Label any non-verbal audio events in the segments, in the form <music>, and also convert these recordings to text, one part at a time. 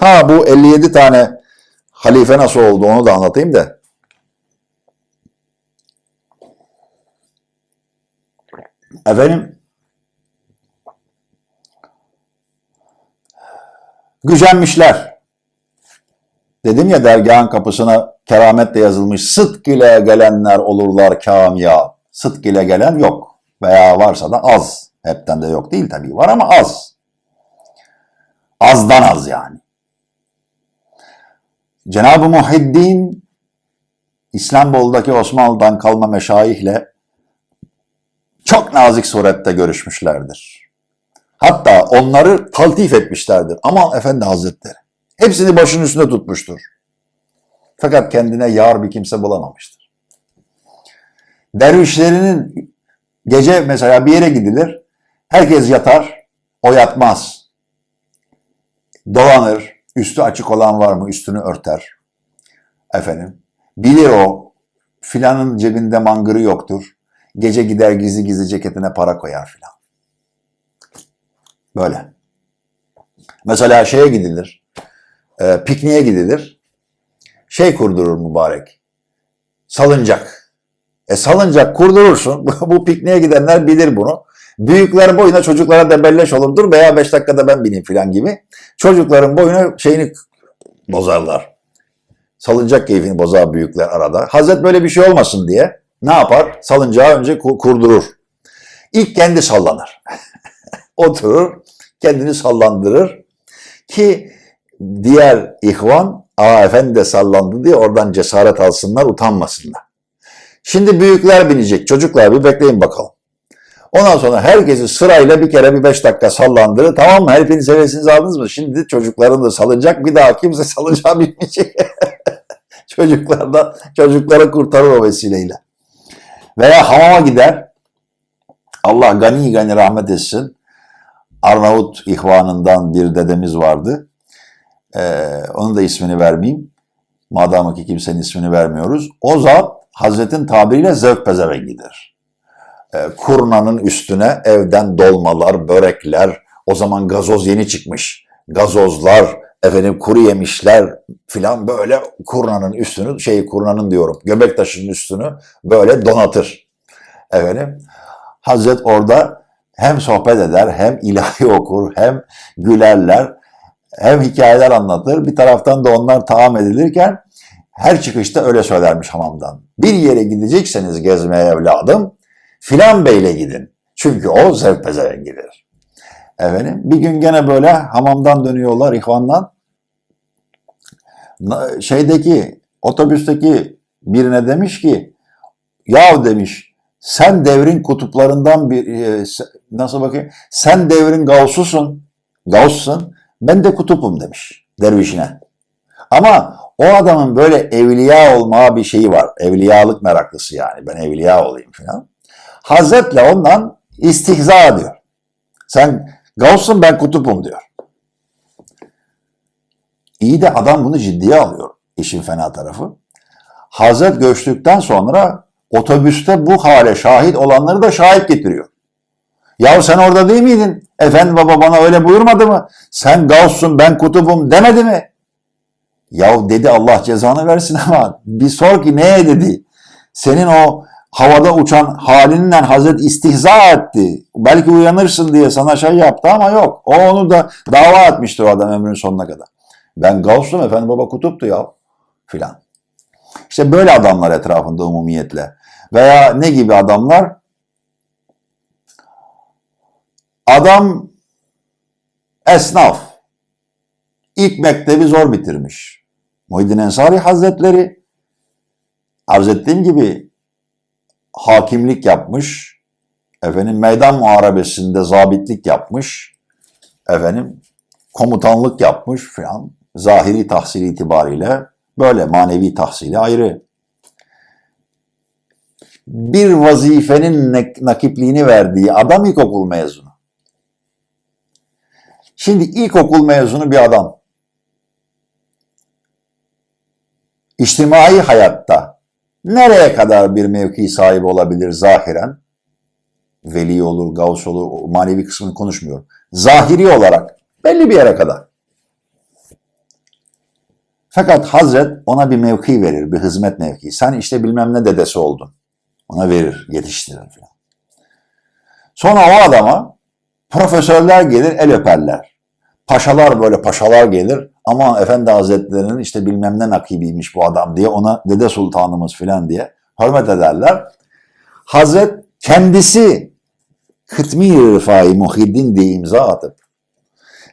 Ha bu 57 tane halife nasıl oldu onu da anlatayım da. Efendim gücenmişler. Dedim ya dergahın kapısına kerametle yazılmış sıdk ile gelenler olurlar kamya. Sıdk ile gelen yok. Veya varsa da az. Hepten de yok değil tabii. Var ama az. Azdan az yani. Cenab-ı Muhiddin İstanbul'daki Osmanlı'dan kalma meşayihle çok nazik surette görüşmüşlerdir. Hatta onları taltif etmişlerdir. Aman Efendi Hazretleri. Hepsini başının üstünde tutmuştur. Fakat kendine yar bir kimse bulamamıştır. Dervişlerinin gece mesela bir yere gidilir. Herkes yatar. O yatmaz. Dolanır. Üstü açık olan var mı? Üstünü örter. Efendim. Bilir o. Filanın cebinde mangırı yoktur. Gece gider gizli gizli ceketine para koyar filan. Böyle. Mesela şeye gidilir. E, pikniğe gidilir. Şey kurdurur mübarek. Salıncak. E salıncak kurdurursun. <laughs> Bu pikniğe gidenler bilir bunu. Büyükler boyuna çocuklara debelleş olurdur veya 5 dakikada ben bineyim filan gibi. Çocukların boyuna şeyini bozarlar. Salıncak keyfini bozar büyükler arada. Hazret böyle bir şey olmasın diye ne yapar? Salıncağı önce ku- kurdurur. İlk kendi sallanır. <laughs> Oturur, kendini sallandırır ki diğer ihvan aa efendi de sallandı diye oradan cesaret alsınlar, utanmasınlar. Şimdi büyükler binecek. Çocuklar bir bekleyin bakalım. Ondan sonra herkesi sırayla bir kere bir beş dakika sallandırır. Tamam mı? Hepiniz hevesinizi aldınız mı? Şimdi çocukların da salacak. Bir daha kimse salıncağa binmeyecek. <laughs> Çocuklar da çocukları kurtarır o vesileyle. Veya hamama gider. Allah gani gani rahmet etsin. Arnavut ihvanından bir dedemiz vardı. Ee, onun da ismini vermeyeyim. Madem ki kimsenin ismini vermiyoruz. O zat Hazretin tabiriyle zevk pezevengidir. Ee, kurnanın üstüne evden dolmalar, börekler, o zaman gazoz yeni çıkmış. Gazozlar, efendim kuru yemişler filan böyle kurnanın üstünü, şey kurnanın diyorum, göbek taşının üstünü böyle donatır. Efendim, Hazret orada hem sohbet eder, hem ilahi <laughs> okur, hem gülerler, hem hikayeler anlatır. Bir taraftan da onlar taam edilirken her çıkışta öyle söylermiş hamamdan. Bir yere gidecekseniz gezmeye evladım, filan beyle gidin. Çünkü o zevk pezevengidir. Efendim, bir gün gene böyle hamamdan dönüyorlar ihvandan. Şeydeki, otobüsteki birine demiş ki, yav demiş, sen devrin kutuplarından bir, e, nasıl bakayım, sen devrin gavsusun, gavssun, ben de kutupum demiş dervişine. Ama o adamın böyle evliya olmaya bir şeyi var. Evliyalık meraklısı yani. Ben evliya olayım falan. Hazretle ondan istihza ediyor. Sen gavssun ben kutupum diyor. İyi de adam bunu ciddiye alıyor. İşin fena tarafı. Hazret göçtükten sonra otobüste bu hale şahit olanları da şahit getiriyor. Ya sen orada değil miydin? Efendi baba bana öyle buyurmadı mı? Sen gavssun ben kutubum demedi mi? Ya dedi Allah cezanı versin ama bir sor ki neye dedi? Senin o havada uçan halinden Hazret istihza etti. Belki uyanırsın diye sana şey yaptı ama yok. O onu da dava etmiştir o adam ömrünün sonuna kadar. Ben Gavs'um efendim baba kutuptu ya filan. İşte böyle adamlar etrafında umumiyetle. Veya ne gibi adamlar? Adam esnaf. İlk mektebi zor bitirmiş. Muhyiddin Ensari Hazretleri arz ettiğim gibi hakimlik yapmış. Efendim meydan muharebesinde zabitlik yapmış. Efendim komutanlık yapmış falan. Zahiri tahsil itibariyle böyle manevi tahsili ayrı. Bir vazifenin nakipliğini verdiği adam ilkokul mezunu. Şimdi ilkokul mezunu bir adam. İçtimai hayatta nereye kadar bir mevki sahibi olabilir zahiren? Veli olur, gavs olur, manevi kısmını konuşmuyorum. Zahiri olarak belli bir yere kadar. Fakat Hazret ona bir mevki verir, bir hizmet mevkii. Sen işte bilmem ne dedesi oldun. Ona verir, yetiştirir falan. Sonra o adama profesörler gelir, el öperler. Paşalar böyle paşalar gelir. Ama Efendi Hazretleri'nin işte bilmem ne nakibiymiş bu adam diye ona dede sultanımız falan diye hürmet ederler. Hazret kendisi Kıtmi Rıfai Muhiddin diye imza atıp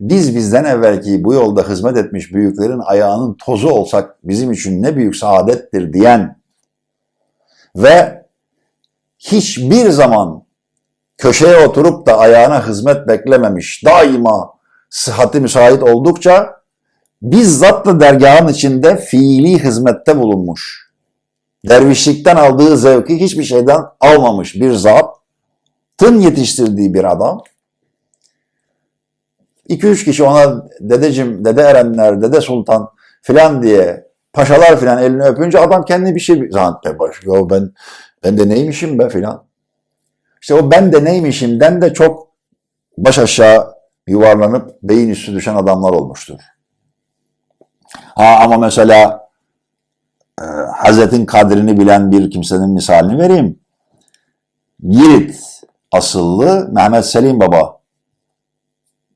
biz bizden evvelki bu yolda hizmet etmiş büyüklerin ayağının tozu olsak bizim için ne büyük saadettir diyen ve hiçbir zaman köşeye oturup da ayağına hizmet beklememiş, daima sıhhati müsait oldukça bizzat da dergahın içinde fiili hizmette bulunmuş. Dervişlikten aldığı zevki hiçbir şeyden almamış bir zatın yetiştirdiği bir adam. 2-3 kişi ona dedecim, dede erenler, dede sultan filan diye paşalar filan elini öpünce adam kendi bir şey zannetmeye başlıyor. Yo ben, ben de neymişim be filan. İşte o ben de neymişimden de çok baş aşağı yuvarlanıp beyin üstü düşen adamlar olmuştur. Ha ama mesela e, Hazretin kadrini bilen bir kimsenin misalini vereyim. Girit asıllı Mehmet Selim Baba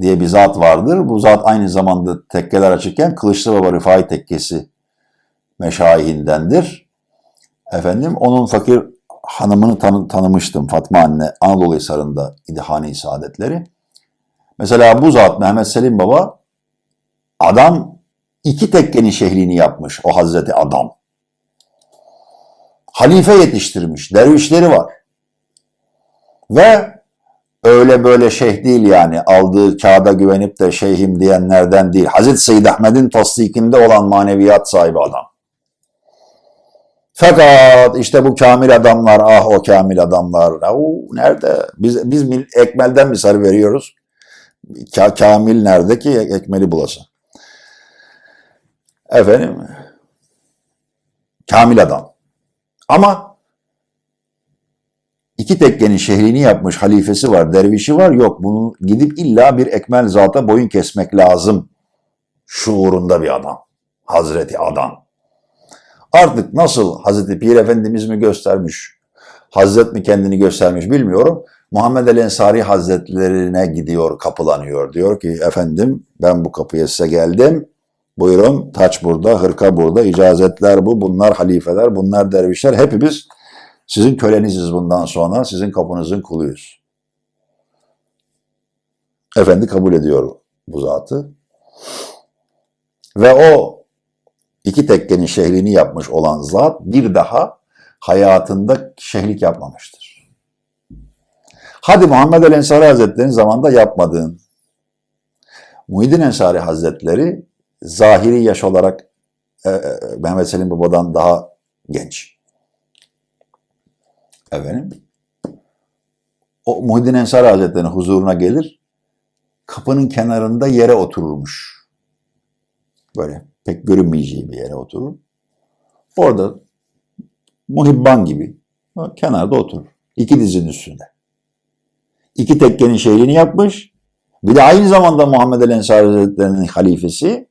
diye bir zat vardır. Bu zat aynı zamanda tekkeler açıkken Kılıçlı Baba Rıfai Tekkesi meşayihindendir. Efendim onun fakir hanımını tanı, tanımıştım Fatma anne Anadolu Hisarı'nda idi Hane-i Saadetleri. Mesela bu zat Mehmet Selim Baba adam iki tekkenin şehrini yapmış o Hazreti adam. Halife yetiştirmiş, dervişleri var. Ve öyle böyle şeyh değil yani aldığı kağıda güvenip de şeyhim diyenlerden değil. Hazreti Seyyid Ahmet'in tasdikinde olan maneviyat sahibi adam. Fakat işte bu kamil adamlar, ah o kamil adamlar, Oo, nerede? Biz, biz ekmelden misal veriyoruz. Ka- kamil nerede ki ekmeli bulası? Efendim, kamil adam. Ama iki tekkenin şehrini yapmış halifesi var, dervişi var. Yok bunu gidip illa bir ekmel zata boyun kesmek lazım. Şuurunda bir adam. Hazreti adam. Artık nasıl Hazreti Pir Efendimiz mi göstermiş, Hazret mi kendini göstermiş bilmiyorum. Muhammed el Ensari Hazretlerine gidiyor, kapılanıyor. Diyor ki efendim ben bu kapıya size geldim. Buyurun taç burada, hırka burada, icazetler bu, bunlar halifeler, bunlar dervişler. Hepimiz sizin köleniziz bundan sonra, sizin kapınızın kuluyuz. Efendi kabul ediyor bu zatı. Ve o iki tekkenin şehrini yapmış olan zat bir daha hayatında şehlik yapmamıştır. Hadi Muhammed el Ensari Hazretleri'nin zamanında yapmadığın Muhyiddin Ensari Hazretleri zahiri yaş olarak e, e, Mehmet Selim Baba'dan daha genç. Efendim? O Muhyiddin Ensari Hazretleri'nin huzuruna gelir, kapının kenarında yere otururmuş. Böyle pek görünmeyeceği bir yere oturur. Orada muhibban gibi kenarda oturur. İki dizinin üstünde. İki tekkenin şehrini yapmış. Bir de aynı zamanda Muhammed el Ensari Hazretleri'nin halifesi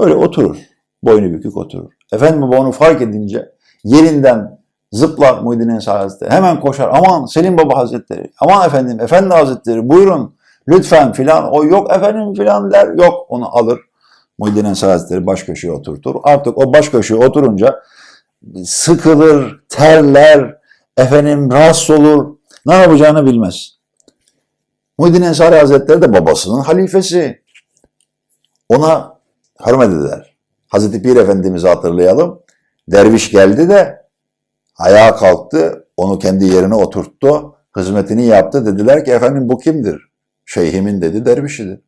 öyle oturur. Boynu bükük oturur. Efendim baba onu fark edince yerinden zıplar Muhyiddin Hazretleri. Hemen koşar. Aman Selim Baba Hazretleri. Aman efendim Efendi Hazretleri buyurun lütfen filan. O yok efendim filan der. Yok onu alır. Muhyiddin Ensari Hazretleri baş köşeye oturtur. Artık o baş köşeye oturunca sıkılır, terler, efendim rahatsız olur. Ne yapacağını bilmez. Muhyiddin Ensari Hazretleri de babasının halifesi. Ona hürmet eder. Hazreti Pir Efendimiz'i hatırlayalım. Derviş geldi de ayağa kalktı, onu kendi yerine oturttu, hizmetini yaptı. Dediler ki efendim bu kimdir? Şeyhimin dedi, dervişidir.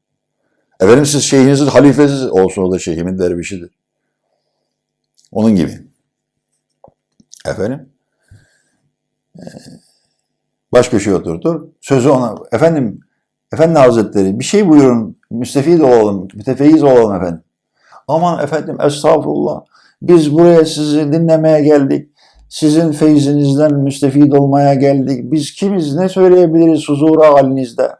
Efendim siz şeyhinizin halifesiz olsun o da şeyhimin dervişidir. Onun gibi. Efendim ee, baş köşeye oturtur. Sözü ona efendim efendi hazretleri bir şey buyurun müstefid olalım, mütefeyiz olalım efendim. Aman efendim estağfurullah biz buraya sizi dinlemeye geldik. Sizin feyzinizden müstefid olmaya geldik. Biz kimiz ne söyleyebiliriz huzura halinizde?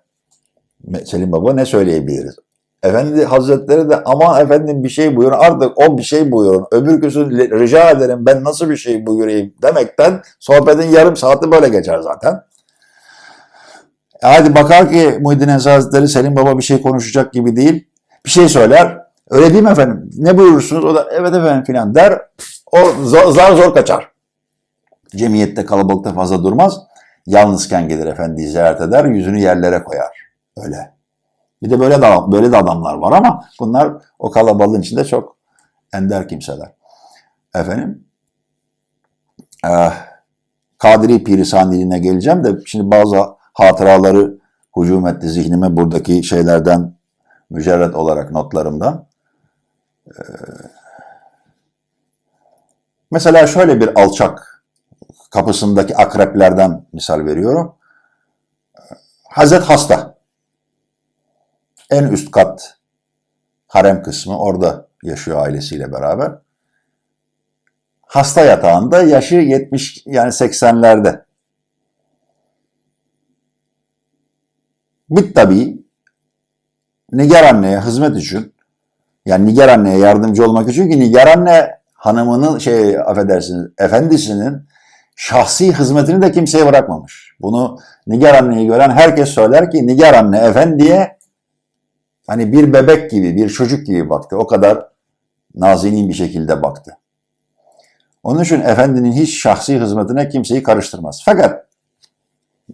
Selim Baba ne söyleyebiliriz? Efendi Hazretleri de aman efendim bir şey buyurun artık o bir şey buyurun. Öbür küsü rica ederim ben nasıl bir şey buyurayım demekten sohbetin yarım saati böyle geçer zaten. E Hadi bakar ki Muhyiddin Hazretleri Selim Baba bir şey konuşacak gibi değil. Bir şey söyler. Öyle değil mi efendim? Ne buyurursunuz? O da evet efendim filan der. O zar zor kaçar. Cemiyette kalabalıkta fazla durmaz. Yalnızken gelir efendiyi ziyaret eder. Yüzünü yerlere koyar. Öyle. Bir de böyle de, böyle de adamlar var ama bunlar o kalabalığın içinde çok ender kimseler. Efendim eh, Kadri Piri Sandiliğine geleceğim de şimdi bazı hatıraları hücum etti zihnime buradaki şeylerden mücerret olarak notlarımdan. Ee, mesela şöyle bir alçak kapısındaki akreplerden misal veriyorum. Hazret hasta. En üst kat harem kısmı orada yaşıyor ailesiyle beraber. Hasta yatağında yaşı 70 yani 80'lerde. Bit tabii Nigar anneye hizmet için yani Nigar anneye yardımcı olmak için ki Nigar anne hanımının şey affedersiniz efendisinin şahsi hizmetini de kimseye bırakmamış. Bunu Nigar anneyi gören herkes söyler ki Nigar anne efendiye hani bir bebek gibi bir çocuk gibi baktı. O kadar nazinin bir şekilde baktı. Onun için efendinin hiç şahsi hizmetine kimseyi karıştırmaz. Fakat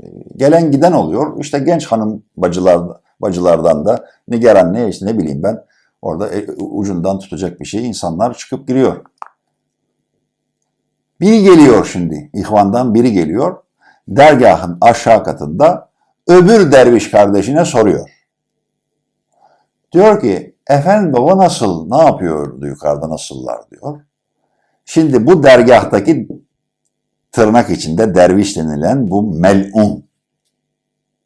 e, gelen giden oluyor. İşte genç hanım bacılar, bacılardan da Nigar anne işte ne bileyim ben orada e, ucundan tutacak bir şey insanlar çıkıp giriyor. Biri geliyor şimdi. İhvandan biri geliyor. Dergahın aşağı katında öbür derviş kardeşine soruyor. Diyor ki efendim baba nasıl, ne yapıyordu yukarıda nasıllar diyor. Şimdi bu dergahtaki tırnak içinde derviş denilen bu melun,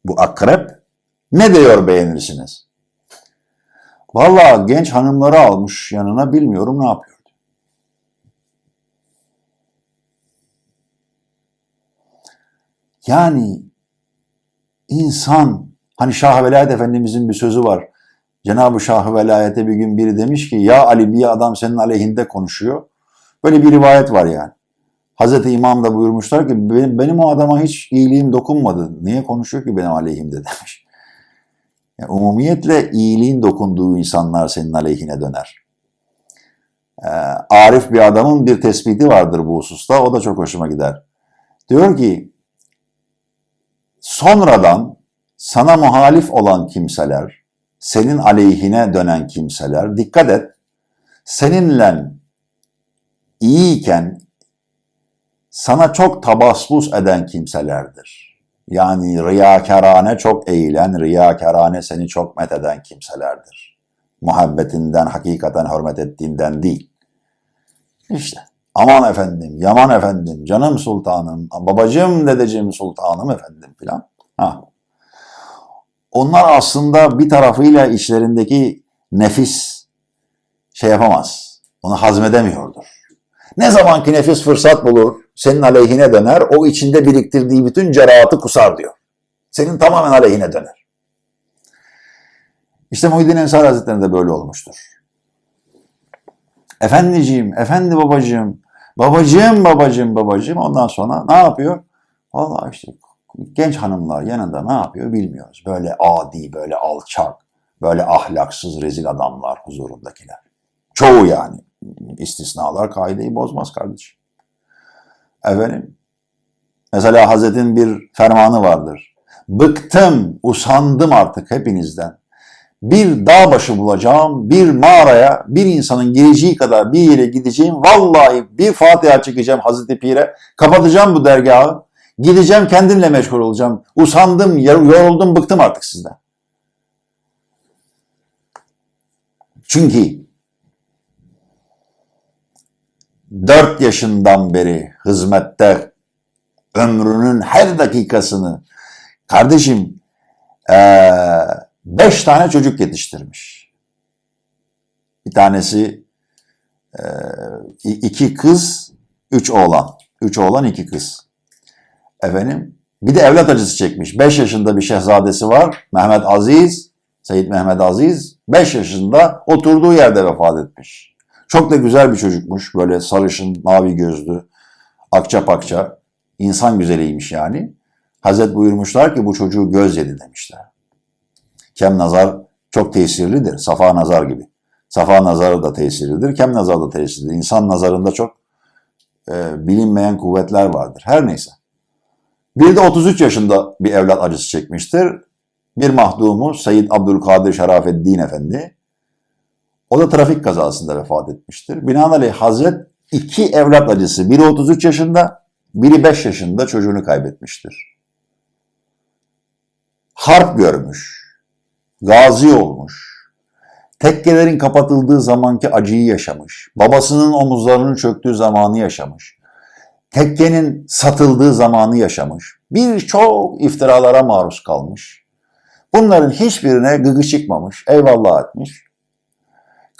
bu akrep ne diyor beğenirsiniz? Vallahi genç hanımları almış yanına bilmiyorum ne yapıyor. Yani insan hani Şah Velayet Efendimizin bir sözü var. Cenab-ı Şah Velayet'e bir gün biri demiş ki ya Ali bir adam senin aleyhinde konuşuyor. Böyle bir rivayet var yani. Hazreti İmam da buyurmuşlar ki benim o adama hiç iyiliğim dokunmadı. Niye konuşuyor ki benim aleyhimde <laughs> demiş. Yani umumiyetle iyiliğin dokunduğu insanlar senin aleyhine döner. Ee, Arif bir adamın bir tespiti vardır bu hususta. O da çok hoşuma gider. Diyor ki sonradan sana muhalif olan kimseler, senin aleyhine dönen kimseler, dikkat et, seninle iyiyken sana çok tabasbus eden kimselerdir. Yani riyakarane çok eğilen, riyakarane seni çok metheden kimselerdir. Muhabbetinden, hakikaten hürmet ettiğinden değil. İşte aman efendim, yaman efendim, canım sultanım, babacığım, dedeciğim sultanım efendim filan. Ha. Onlar aslında bir tarafıyla içlerindeki nefis şey yapamaz. Onu hazmedemiyordur. Ne zamanki nefis fırsat bulur, senin aleyhine döner, o içinde biriktirdiği bütün cerahatı kusar diyor. Senin tamamen aleyhine döner. İşte Muhyiddin Ensar Hazretleri de böyle olmuştur. Efendiciğim, efendi babacığım, babacığım, babacığım, babacığım. Ondan sonra ne yapıyor? Vallahi işte genç hanımlar yanında ne yapıyor bilmiyoruz. Böyle adi, böyle alçak, böyle ahlaksız, rezil adamlar huzurundakiler. Çoğu yani. İstisnalar kaideyi bozmaz kardeşim. Efendim, mesela Hazret'in bir fermanı vardır. Bıktım, usandım artık hepinizden. Bir dağ başı bulacağım, bir mağaraya, bir insanın gireceği kadar bir yere gideceğim. Vallahi bir Fatiha çekeceğim Hazreti Pir'e, kapatacağım bu dergahı. Gideceğim kendimle meşgul olacağım. Usandım, yoruldum, bıktım artık sizden. Çünkü dört yaşından beri hizmette ömrünün her dakikasını kardeşim ee, beş tane çocuk yetiştirmiş. Bir tanesi ee, iki kız, üç oğlan. Üç oğlan, iki kız. Efendim, bir de evlat acısı çekmiş. Beş yaşında bir şehzadesi var, Mehmet Aziz. Seyyid Mehmet Aziz 5 yaşında oturduğu yerde vefat etmiş. Çok da güzel bir çocukmuş. Böyle sarışın, mavi gözlü, akça pakça. insan güzeliymiş yani. Hazret buyurmuşlar ki bu çocuğu göz yedi demişler. Kem nazar çok tesirlidir. Safa nazar gibi. Safa nazarı da tesirlidir. Kem nazar da tesirlidir. İnsan nazarında çok e, bilinmeyen kuvvetler vardır. Her neyse. Bir de 33 yaşında bir evlat acısı çekmiştir. Bir mahdumu Seyyid Abdülkadir Şerafeddin Efendi. O da trafik kazasında vefat etmiştir. Binaenaleyh Hazret iki evlat acısı. Biri 33 yaşında, biri 5 yaşında çocuğunu kaybetmiştir. Harp görmüş, gazi olmuş, tekkelerin kapatıldığı zamanki acıyı yaşamış, babasının omuzlarının çöktüğü zamanı yaşamış, tekkenin satıldığı zamanı yaşamış, birçok iftiralara maruz kalmış. Bunların hiçbirine gıgı çıkmamış, eyvallah etmiş.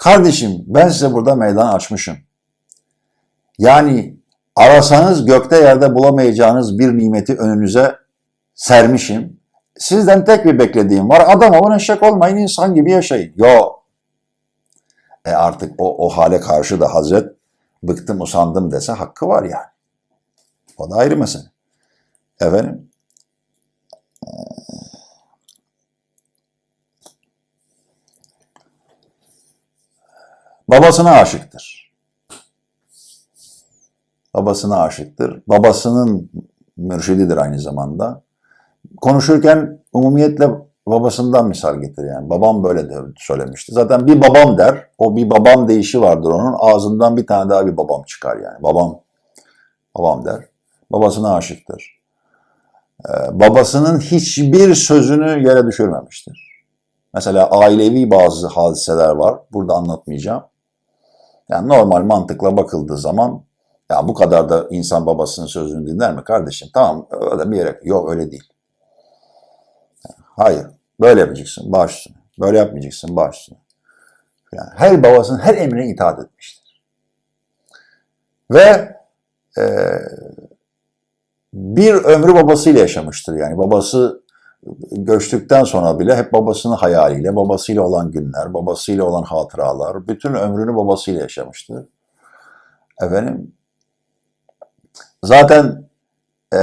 Kardeşim ben size burada meydan açmışım. Yani arasanız gökte yerde bulamayacağınız bir nimeti önünüze sermişim. Sizden tek bir beklediğim var. Adam olun eşek olmayın insan gibi yaşayın. Yok. E artık o, o hale karşı da Hazret bıktım usandım dese hakkı var yani. O da ayrı mesele. Efendim babasına aşıktır. Babasına aşıktır. Babasının mürşididir aynı zamanda. Konuşurken umumiyetle babasından misal getir yani. Babam böyle de söylemişti. Zaten bir babam der. O bir babam deyişi vardır onun. Ağzından bir tane daha bir babam çıkar yani. Babam babam der. Babasına aşıktır. Ee, babasının hiçbir sözünü yere düşürmemiştir. Mesela ailevi bazı hadiseler var. Burada anlatmayacağım. Yani normal mantıkla bakıldığı zaman ya bu kadar da insan babasının sözünü dinler mi kardeşim? Tamam öyle bir yere yok öyle değil. Hayır. Böyle yapacaksın baş. Böyle yapmayacaksın baş. Yani her babasının her emrine itaat etmiştir. Ve e, bir ömrü babasıyla yaşamıştır. Yani babası göçtükten sonra bile hep babasının hayaliyle, babasıyla olan günler, babasıyla olan hatıralar, bütün ömrünü babasıyla yaşamıştır. Efendim, zaten e,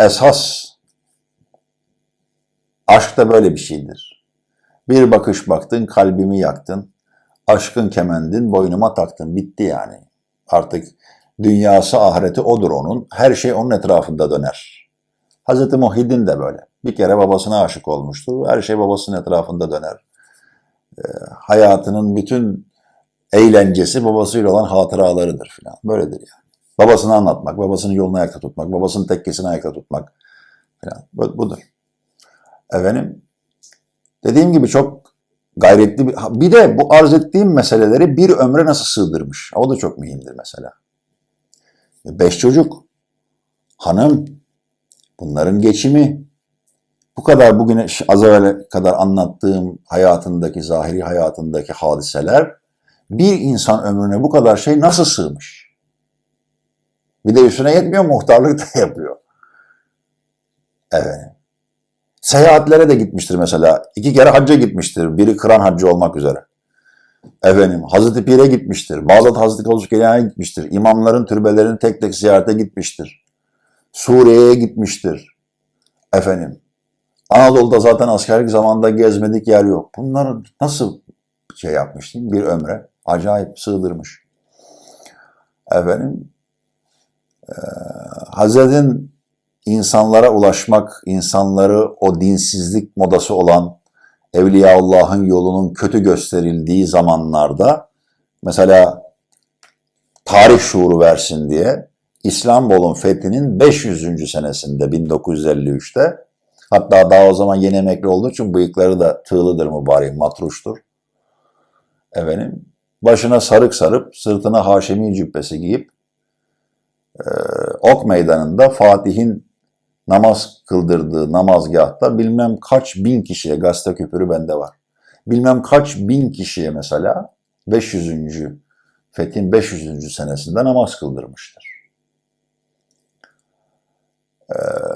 esas aşk da böyle bir şeydir. Bir bakış baktın, kalbimi yaktın, aşkın kemendin, boynuma taktın, bitti yani. Artık dünyası, ahireti odur onun, her şey onun etrafında döner. Hz. Muhyiddin de böyle. Bir kere babasına aşık olmuştur. Her şey babasının etrafında döner. E, hayatının bütün eğlencesi babasıyla olan hatıralarıdır filan. Böyledir yani. Babasını anlatmak, babasının yolunu ayakta tutmak, babasının tekkesini ayakta tutmak filan. Bu, budur. Efendim, dediğim gibi çok gayretli bir... Bir de bu arz ettiğim meseleleri bir ömre nasıl sığdırmış? O da çok mühimdir mesela. Beş çocuk, hanım, bunların geçimi, bu kadar bugüne az evvel kadar anlattığım hayatındaki, zahiri hayatındaki hadiseler bir insan ömrüne bu kadar şey nasıl sığmış? Bir de üstüne yetmiyor muhtarlık da <laughs> yapıyor. Evet. Seyahatlere de gitmiştir mesela. İki kere hacca gitmiştir. Biri kıran hacı olmak üzere. Efendim Hazreti Pir'e gitmiştir. Bağdat Hazreti Kavuşkeli'ye gitmiştir. İmamların türbelerini tek tek ziyarete gitmiştir. Suriye'ye gitmiştir. Efendim Anadolu'da zaten askerlik zamanında gezmedik yer yok. Bunları nasıl şey yapmış? Bir ömre acayip sığdırmış. Efendim e, Hazret'in insanlara ulaşmak, insanları o dinsizlik modası olan Evliyaullah'ın yolunun kötü gösterildiği zamanlarda mesela tarih şuuru versin diye İstanbul'un fethinin 500. senesinde 1953'te hatta daha o zaman yeni emekli olduğu için bıyıkları da tığlıdır mübarek matruştur. Efendim başına sarık sarıp sırtına haşemi cübbesi giyip e, ok meydanında Fatih'in namaz kıldırdığı namazgahta bilmem kaç bin kişiye gazete küpürü bende var. Bilmem kaç bin kişiye mesela 500. Fethin 500. senesinde namaz kıldırmıştır.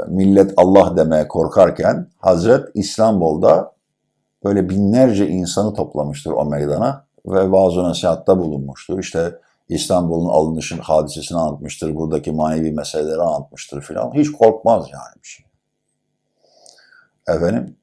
Millet Allah demeye korkarken Hazret İstanbul'da böyle binlerce insanı toplamıştır o meydana ve vaaz nasihatta bulunmuştur. İşte İstanbul'un alınışın hadisesini anlatmıştır, buradaki manevi meseleleri anlatmıştır filan. Hiç korkmaz yani bir şey. Efendim,